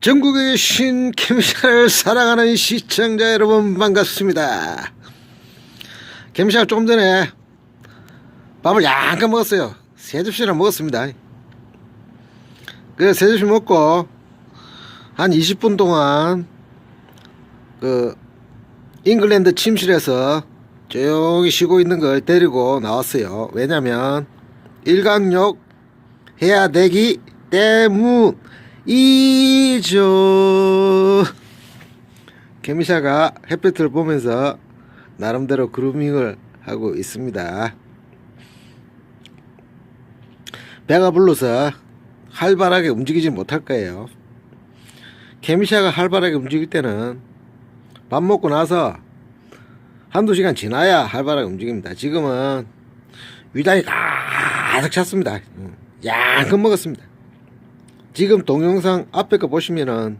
전국의 신 캠샤를 사랑하는 시청자 여러분 반갑습니다. 캠샤가 조금 전에 밥을 약간 먹었어요. 세 접시나 먹었습니다. 그세 접시 먹고 한 20분 동안 그 잉글랜드 침실에서 조용히 쉬고 있는 걸 데리고 나왔어요. 왜냐면 일광욕 해야 되기 때문 이죠. 개미샤가 햇볕을 보면서 나름대로 그루밍을 하고 있습니다. 배가 불러서 활발하게 움직이지 못할 거예요. 개미샤가 활발하게 움직일 때는 밥 먹고 나서 한두 시간 지나야 활발하게 움직입니다. 지금은 위장이 가득 찼습니다. 음, 양큼 먹었습니다. 지금 동영상 앞에 거 보시면은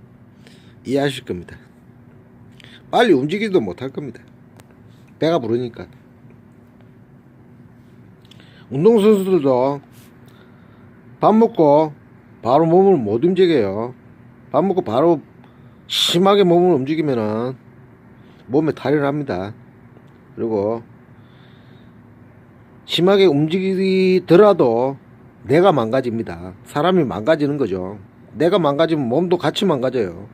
이해하실 겁니다. 빨리 움직이지도 못할 겁니다. 배가 부르니까. 운동선수들도 밥 먹고 바로 몸을 못 움직여요. 밥 먹고 바로 심하게 몸을 움직이면은 몸에 탈이 납니다. 그리고 심하게 움직이더라도 내가 망가집니다. 사람이 망가지는 거죠. 내가 망가지면 몸도 같이 망가져요.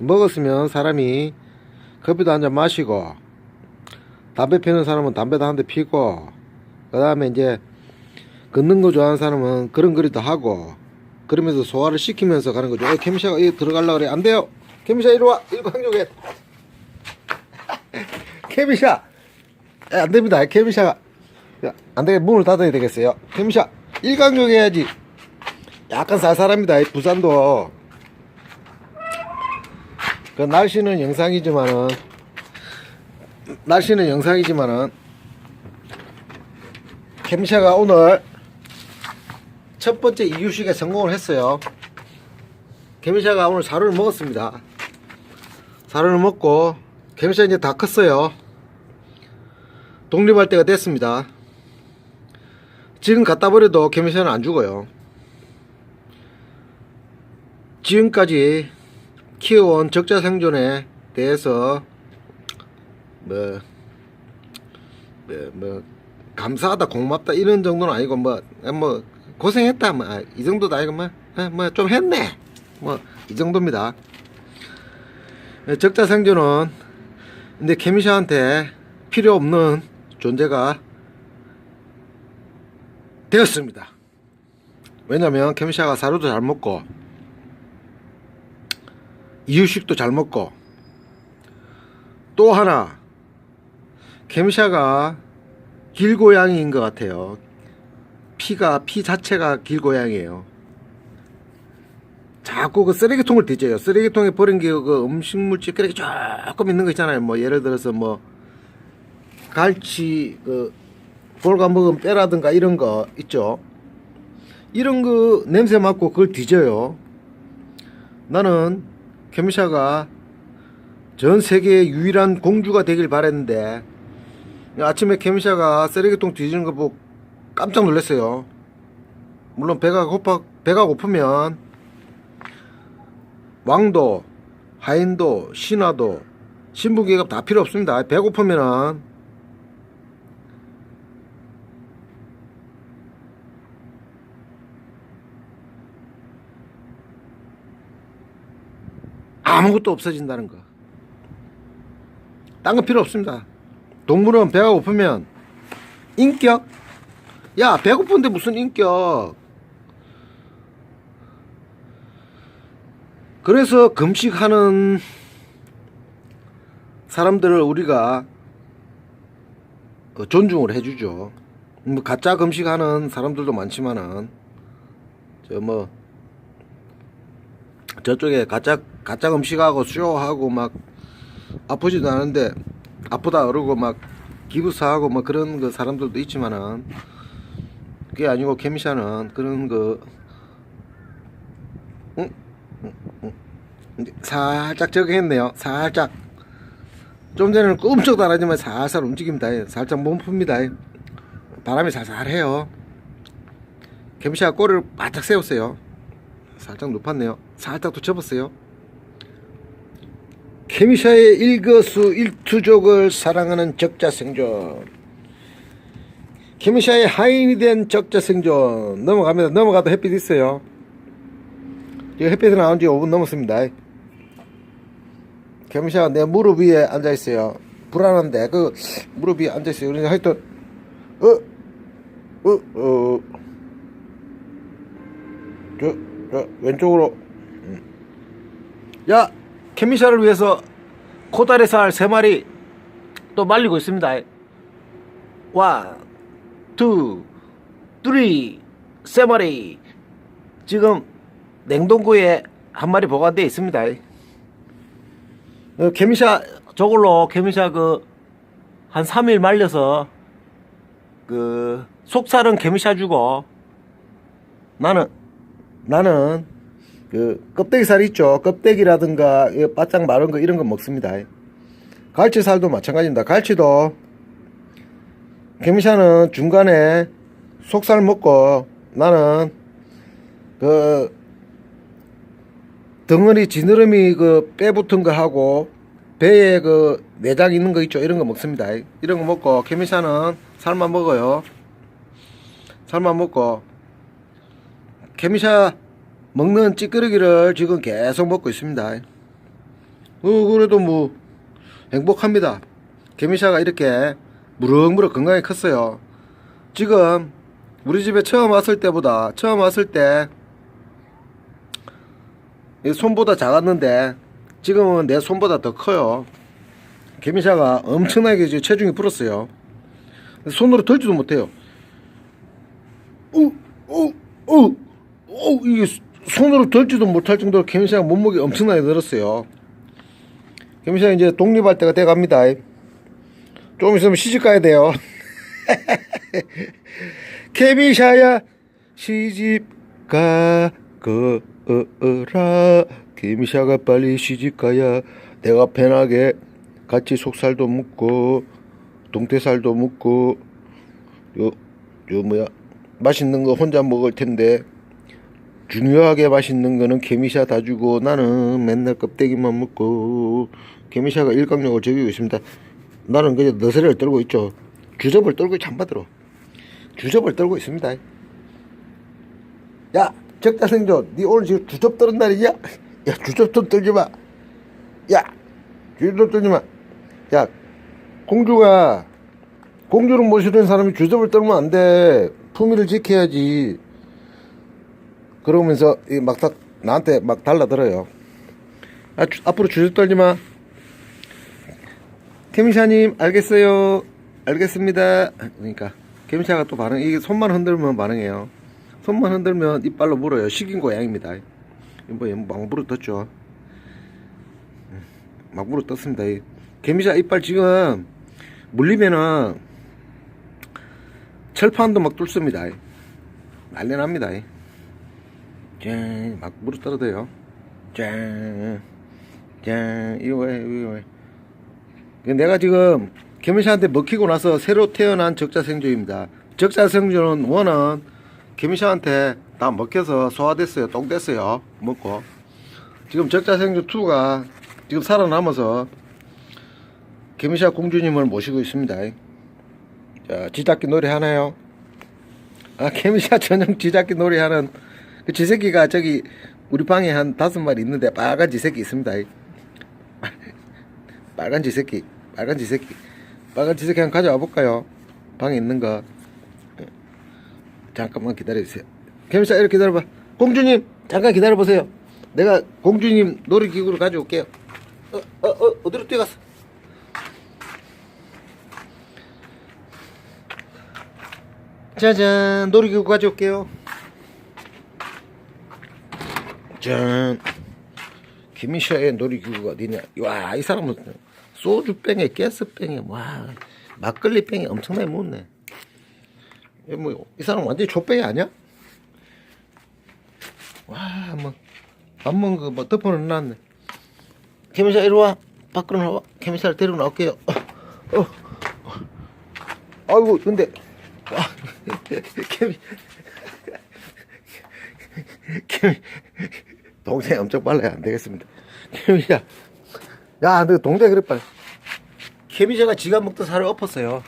먹었으면 사람이 커피도 한 잔 마시고 담배 피우는 사람은 담배도 한 대 피고 그 다음에 이제 걷는 거 좋아하는 사람은 그런 거리도 하고 그러면서 소화를 시키면서 가는 거죠. 어, 케미샤가 여기 들어가려고 그래. 안 돼요. 케미샤 이리 와. 일광욕에. 케미샤. 에, 안 됩니다. 케미샤가. 야, 안 되게 문을 닫아야 되겠어요. 케미샤. 일광욕 해야지. 약간 쌀쌀합니다. 이 부산도. 그 날씨는 영상이지만은 날씨는 영상이지만은 캠샤가 오늘 첫 번째 이유식에 성공을 했어요. 캠샤가 오늘 사료를 먹었습니다. 사료를 먹고 캠샤 이제 다 컸어요. 독립할 때가 됐습니다. 지금 갖다 버려도 캠샤는 안 죽어요. 지금까지 키워온 적자 생존에 대해서 뭐, 뭐, 뭐 감사하다 고맙다 이런 정도는 아니고 뭐 뭐 고생했다 뭐 이 정도도 아니고 뭐뭐 좀 했네 뭐 이 정도입니다. 적자 생존은 근데 케미샤한테 필요 없는 존재가 되었습니다. 왜냐면 케미샤가 사료도 잘 먹고 이유식도 잘 먹고 또 하나 캠샤가 길고양이인 것 같아요. 피가 피 자체가 길고양이에요. 자꾸 그 쓰레기통을 뒤져요. 쓰레기통에 버린 게 그 음식물질 그렇게 조금 있는 거 있잖아요. 뭐 예를 들어서 뭐 갈치 그 볼가 먹은 뼈라든가 이런 거 있죠. 이런 거 냄새 맡고 그걸 뒤져요. 나는 캠샤가 전 세계의 유일한 공주가 되길 바랬는데 아침에 캠샤가 쓰레기통 뒤지는 거 보고 깜짝 놀랐어요. 물론 배가 고파 배가 고프면 왕도, 하인도, 신하도, 신부계급 다 필요 없습니다. 배고프면은 아무것도 없어진다는 거. 딴 거 필요 없습니다. 동물은 배가 고프면 인격? 야, 배고픈데 무슨 인격? 그래서 금식하는 사람들을 우리가 어, 존중을 해주죠. 뭐 가짜 금식하는 사람들도 많지만은 저뭐 저쪽에 가짜 가짜 음식하고 쇼하고 막 아프지도 않은데 아프다 그러고 막 기부사하고 뭐 그런 그 사람들도 있지만은 그게 아니고 케미샤는 그런 그 응? 응, 응. 살짝 적응했네요. 살짝 좀 전에는 꼼짝도 안 하지만 살살 움직입니다. 살짝 몸 풉니다. 바람이 살살해요. 케미샤가 꼬리를 바짝 세웠어요. 살짝 높았네요. 살짝 또 접었어요. 케미샤의 일거수 일투족을 사랑하는 적자생존 케미샤의 하인이 된 적자생존 넘어갑니다 넘어가도 햇빛 있어요 지금 햇빛이 나온 지 5분 넘었습니다 케미샤가 내 무릎 위에 앉아있어요 불안한데 그 무릎 위에 앉아있어요 그러니까 하여튼 어? 어? 어? 저, 저 왼쪽으로. 음. 야 케미샤를 위해서 코다리살 3마리 또 말리고 있습니다. 원, 투, 쓰리, 세 마리. 지금 냉동고에 한 마리 보관되어 있습니다. 어, 케미샤 저걸로 케미샤 그 한 3일 말려서 그 속살은 개미샤 주고 나는 나는 그 껍데기 살 있죠. 껍데기라든가 이 바짝 마른 거 이런 거 먹습니다. 갈치살도 마찬가지입니다. 갈치도 개미샤는 중간에 속살 먹고 나는 그 덩어리 지느러미 그뼈 붙은 거 하고 배에 그 내장 있는 거 있죠. 이런 거 먹습니다. 이런 거 먹고 케미샤는 살만 먹어요. 살만 먹고 케미샤 먹는 찌끄러기를 지금 계속 먹고 있습니다 어 그래도 뭐 행복합니다 케미샤가 이렇게 무럭무럭 건강히 컸어요 지금 우리 집에 처음 왔을 때보다 처음 왔을 때이 손보다 작았는데 지금은 내 손보다 더 커요. 개미샤가 엄청나게 이제 체중이 불었어요. 손으로 들지도 못해요. 우, 우, 우, 우, 이게 손으로 들지도 못할 정도로 개미샤가 몸무게 엄청나게 늘었어요. 개미샤 이제 독립할 때가 돼 갑니다. 좀 있으면 시집 가야 돼요. 개미샤야 시집 가거라 개미샤가 빨리 시집 가야 내가 편하게 같이 속살도 묻고 동태살도 묻고 요, 요 뭐야 맛있는 거 혼자 먹을 텐데 중요하게 맛있는 거는 개미샤 다 주고 나는 맨날 껍데기만 먹고 개미샤가 일광욕을 즐기고 있습니다. 나는 그냥 너스레를 떨고 있죠. 주접을 떨고 잠바들어 주접을 떨고 있습니다. 야 적자생존. 니 오늘 지금 주접 떨은 날이냐 야 주접 좀 떨지 마 야 주접 떨지 마 야 공주가 공주를 모시는 사람이 주접을 떨면 안 돼. 품위를 지켜야지 그러면서 이 막다 나한테 막 달라들어요. 아, 주- 앞으로 주접 떨지 마. 케미샤님 알겠어요. 알겠습니다. 그러니까 케미샤가 또 반응 이게 손만 흔들면 반응해요. 손만 흔들면 이빨로 물어요. 식인 고양입니다. 뭐막 물어 떴죠. 막 물어 떴습니다. 이 개미샤 이빨 지금 물리면은 철판도 막 뚫습니다. 난리 납니다 짠막 물어 떨어져요 짠 짠 이거 왜 이거 왜그 내가 지금 개미샤한테 먹히고 나서 새로 태어난 적자생존입니다. 적자생존은 원은 개미샤한테 다 먹혀서 소화됐어요. 똥 됐어요. 먹고. 지금 적자생존 2가 지금 살아남아서 개미샤 공주님을 모시고 있습니다. 자, 지잡기 놀이 하나요? 아, 개미샤 전용 지잡기 놀이 하는 그 지새끼가 저기 우리 방에 한 다섯 마리 있는데 빨간 지새끼 있습니다. 빨간 지새끼, 빨간 지새끼, 빨간 지새끼 한번 가져와 볼까요? 방에 있는 거. 예. 잠깐만 기다려주세요. 개미사 이렇게 기다려봐. 공주님, 잠깐 기다려보세요. 내가 공주님 놀이기구를 가져올게요. 어, 어, 어, 어디로 뛰어갔어? 짜잔, 놀이기구 가져올게요. 짠. 김미샤의 놀이기구가 어디냐? 와, 이 사람은 소주병에 가스병에 와 막걸리병에 엄청나게 묻네. 이 뭐, 이 사람 완전히 족병이 아니야? 와, 뭐, 밥 먹은 거 뭐 덮어놓 놨네. 김미샤 이리 와. 밖으로 나와. 김미샤를 데리고 나올게요. 어, 어. 아이고, 근데, 와, 김, 김, 동생이 엄청 빨라야 안 되겠습니다. 김미샤, 야, 너 동대 그래 빨리. 케미제가 지가 먹던 살을 엎었어요.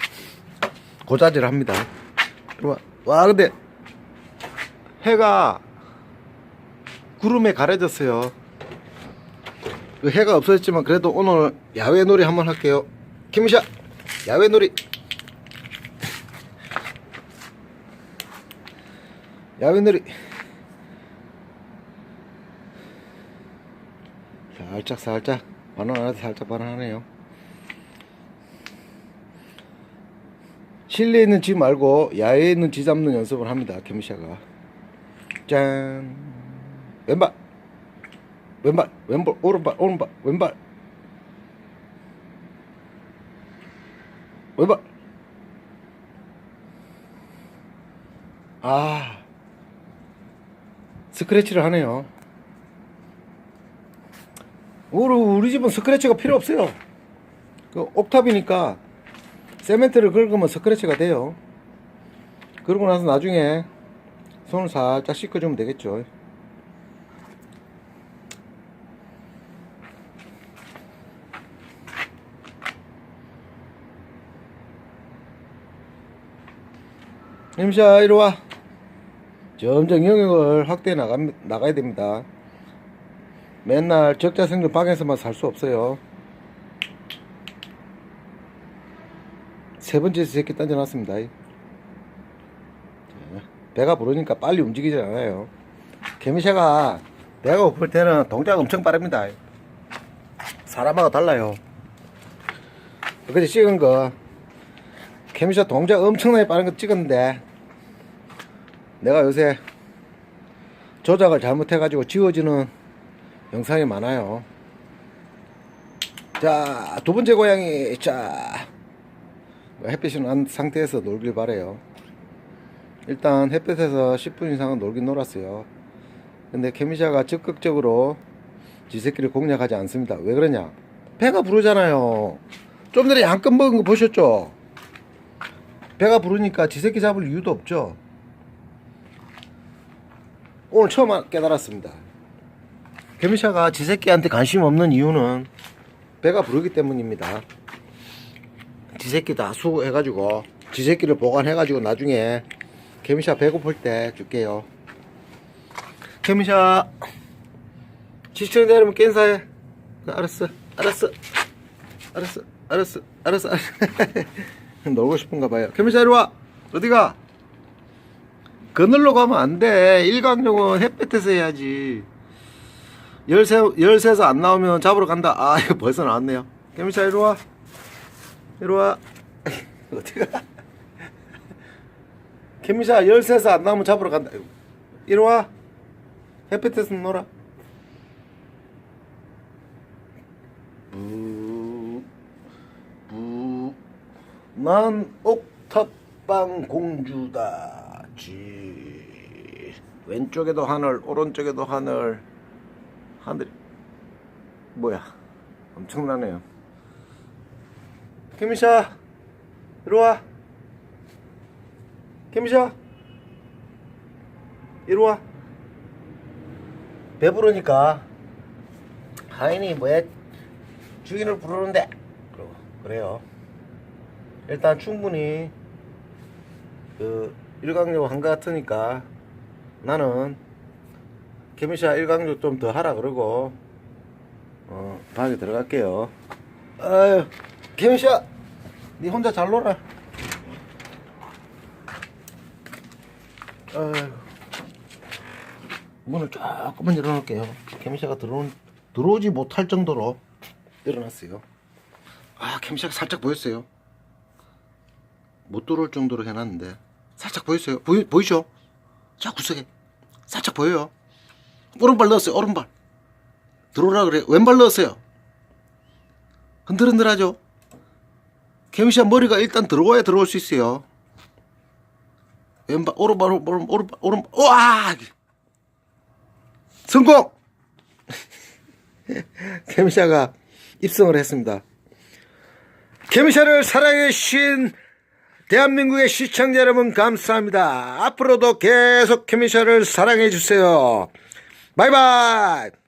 고자질 합니다. 와, 와, 근데 해가 구름에 가려졌어요. 그 해가 없어졌지만 그래도 오늘 야외 놀이 한번 할게요. 김샤 야외 놀이. 야외 놀이. 살짝 살짝 반응하는데 살짝 반응하네요. 실내에 있는 쥐 말고 야외에 있는 쥐 잡는 연습을 합니다. 케미샤가. 짠. 왼발. 왼발. 왼발. 오른발. 오른발. 왼발. 왼발. 아. 스크래치를 하네요. 우리, 우리 집은 스크래치가 필요 없어요. 그 옥탑이니까 세멘트를 긁으면 스크래치가 돼요. 그러고 나서 나중에 손을 살짝 씻어주면 되겠죠. 임샤 이리 와. 점점 영역을 확대해 나가, 나가야 됩니다. 맨날 적자 생존 방에서만 살 수 없어요. 세 번째 새끼 던져놨습니다. 자, 배가 부르니까 빨리 움직이지 않아요. 개미새가 배가 고플 때는 동작 엄청 빠릅니다. 사람하고 달라요. 그제 찍은 거 개미새 동작 엄청나게 빠른 거 찍었는데 내가 요새 조작을 잘못해가지고 지워지는 영상이 많아요. 자, 두 번째 고양이. 자, 햇빛이 난 상태에서 놀길 바래요. 일단 햇빛에서 10분 이상은 놀긴 놀았어요. 근데 케미샤가 적극적으로 지 새끼를 공략하지 않습니다. 왜 그러냐? 배가 부르잖아요. 좀 전에 양껏 먹은 거 보셨죠? 배가 부르니까 지 새끼 잡을 이유도 없죠. 오늘 처음 깨달았습니다. 개미샤가 지 새끼한테 관심 없는 이유는 배가 부르기 때문입니다. 지 새끼 다 수해가지고 지 새끼를 보관해가지고 나중에 개미샤 배고플 때 줄게요. 개미샤 시청자 여러분 깬사해. 알았어, 알았어, 알았어, 알았어, 알았어. 알았어. 놀고 싶은가 봐요. 개미샤 이리 와. 어디가? 그늘로 가면 안 돼. 일광욕은 햇볕에서 해야지. 열세, 열세에서 안 나오면 잡으러 간다. 아, 이거 벌써 나왔네요. 개미차, 이리 와. 이리 와. 어디가? 개미차, 열세에서 안 나오면 잡으러 간다. 이리 와. 햇볕에서 놀아. 부, 부. 난 옥탑방 공주다. 지. 왼쪽에도 하늘, 오른쪽에도 하늘. 하늘 뭐야? 엄청나네요. 케미샤 이리 와. 케미샤 이리 와. 배부르니까. 하인이 뭐야? 주인을 부르는데. 그래요. 일단 충분히 그 일광욕 한것 같으니까 나는 케미샤 일광욕 좀더 하라 그러고 어 방에 들어갈게요. 아유 케미샤 니 혼자 잘 놀아. 아유 문을 조금만 열어놓을게요. 케미샤가 들어온 들어오지 못할 정도로 열어놨어요. 아 케미샤가 살짝 보였어요. 못 들어올 정도로 해놨는데 살짝 보였어요. 보이, 보이죠? 자 구석에 살짝 보여요 오른발 넣었어요. 오른발. 들어오라 그래. 왼발 넣었어요. 흔들흔들하죠. 개미샤 머리가 일단 들어와야 들어올 수 있어요. 왼발 오른발 오른발 오른발 오른발 우와 성공. 개미샤가 입성을 했습니다. 개미샤를 사랑해 주신 대한민국의 시청자 여러분 감사합니다. 앞으로도 계속 개미샤를 사랑해 주세요. 바이바이.